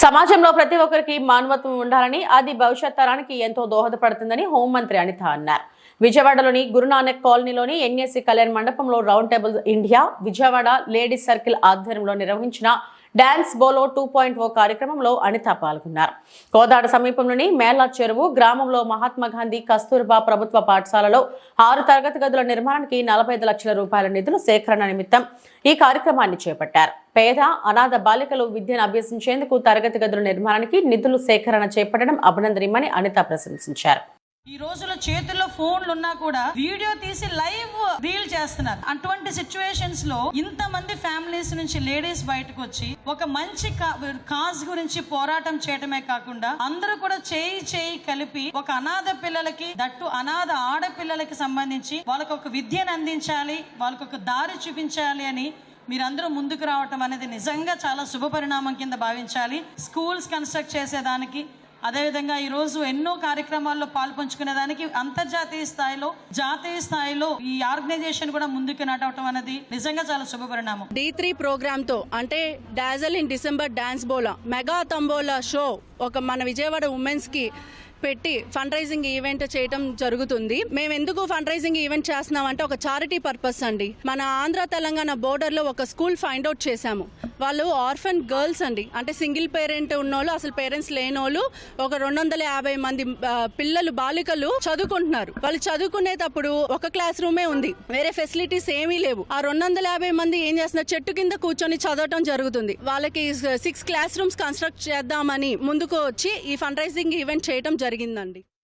సమాజంలో ప్రతి ఒక్కరికి మానవత్వం ఉండాలని అది భవిష్యత్ తరానికి ఎంతో దోహదపడుతుందని హోంమంత్రి అనిత అన్నారు. విజయవాడలోని గురునానక్ కాలనీలోని ఎన్ఎస్సి కళ్యాణ్ మండపంలో round table India Vijayawada ladies circle ఆధ్వర్యంలో నిర్వహించిన డాన్స్ బోలో టూ పాయింట్ ఓ కార్యక్రమంలో అనిత పాల్గొన్నారు. కోదాడ సమీపంలోని మేళా చెరువు గ్రామంలో మహాత్మా గాంధీ కస్తూర్బా ప్రభుత్వ పాఠశాలలో ఆరు తరగతి గదుల నిర్మాణానికి నలభై ఐదు లక్షల రూపాయల నిధులు సేకరణ నిమిత్తం ఈ కార్యక్రమాన్ని చేపట్టారు. పేద అనాథ బాలికలు విద్యను అభ్యసించేందుకు తరగతి గదుల నిర్మాణానికి నిధులు సేకరణ చేపట్టడం అభినందనీయమని అనిత ప్రశంసించారు. ఈ రోజుల్లో చేతుల్లో ఫోన్లు ఉన్నా కూడా వీడియో తీసి లైవ్ చేస్తున్నారు. అటువంటి సిచ్యువేషన్స్లో ఇంత మంది ఫ్యామిలీస్ నుంచి లేడీస్ బయటకు వచ్చి ఒక మంచి కాజ్ గురించి పోరాటం చేయడమే కాకుండా అందరూ కూడా చేయి చేయి కలిపి ఒక అనాథ పిల్లలకి దట్టు అనాథ ఆడపిల్లలకి సంబంధించి వాళ్ళకు ఒక విద్యను అందించాలి వాళ్ళకు ఒక దారి చూపించాలి అని మీరందరూ ముందుకు రావటం అనేది నిజంగా చాలా శుభ పరిణామం కింద భావించాలి. స్కూల్స్ కన్స్ట్రక్ట్ చేసేదానికి అదేవిధంగా ఈరోజు ఎన్నో కార్యక్రమాల్లో పాల్పంచుకునే దానికి అంతర్జాతీయ స్థాయిలో జాతీయ స్థాయిలో ఈ ఆర్గనైజేషన్ కూడా ముందుకు నడవటం అనేది నిజంగా చాలా శుభపరిణామం. డి త్రీ ప్రోగ్రామ్తో అంటే డాజల్ ఇన్ డిసెంబర్ డాన్స్ బోలా మెగా తంబోలా షో ఒక మన విజయవాడ ఉమెన్స్కి పెట్టి ఫండ్ రైజింగ్ ఈవెంట్ చేయడం జరుగుతుంది. మేము ఎందుకు ఫండ్ రైజింగ్ ఈవెంట్ చేస్తున్నామంటే ఒక చారిటీ పర్పస్ అండి. మన ఆంధ్ర తెలంగాణ బోర్డర్లో ఒక స్కూల్ ఫైండ్ అవుట్ చేశాము. వాళ్ళు ఆర్ఫన్ గర్ల్స్ అండి. అంటే సింగిల్ పేరెంట్ ఉన్నోళ్ళు అసలు పేరెంట్స్ లేనోళ్ళు ఒక రెండు వందల యాభై మంది పిల్లలు బాలికలు చదువుకుంటున్నారు. వాళ్ళు చదువుకునేటప్పుడు ఒక క్లాస్ రూమే ఉంది. వేరే ఫెసిలిటీస్ ఏమీ లేవు. ఆ రెండు వందల యాభై మంది ఏం చేస్తున్నారు? చెట్టు కింద కూర్చొని చదవటం జరుగుతుంది. వాళ్ళకి సిక్స్ క్లాస్ రూమ్స్ కన్స్ట్రక్ట్ చేద్దామని ముందుకు వచ్చి ఈ ఫండ్ రైజింగ్ ఈవెంట్ చేయడం జరిగిందండి.